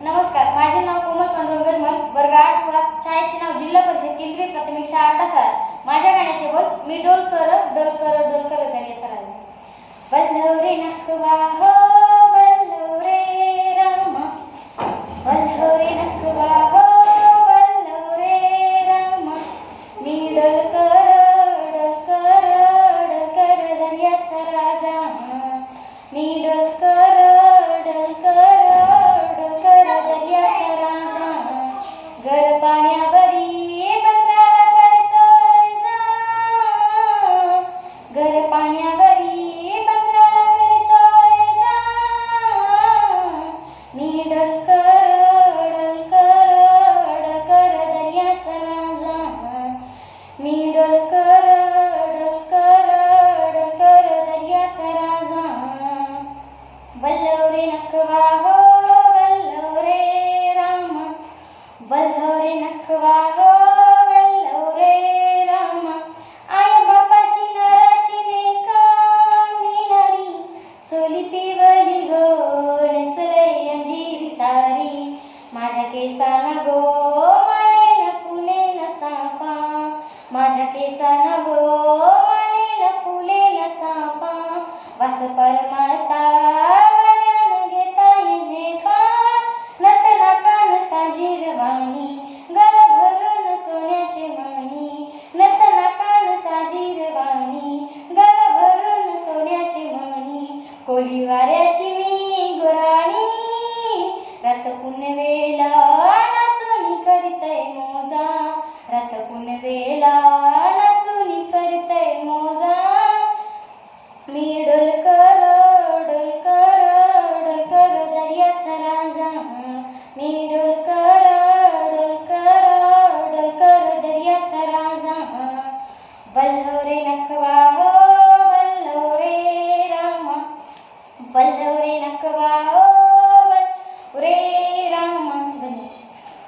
नमस्कार माझे नाव कोमल पांडुरंग गजमल वर्ग आठवा शाळेचे नाव जिल्हा परिषद केंद्रीय प्राथमिक शाळा डसाळ माझ्या गाण्याचे बोल मी डोल कर डोल कर डोल कर करी सरांनी बल्लवरी नाकवा हो Entre pañal. दिसना गो आलेला फुलेला चाफा वास परमाता Me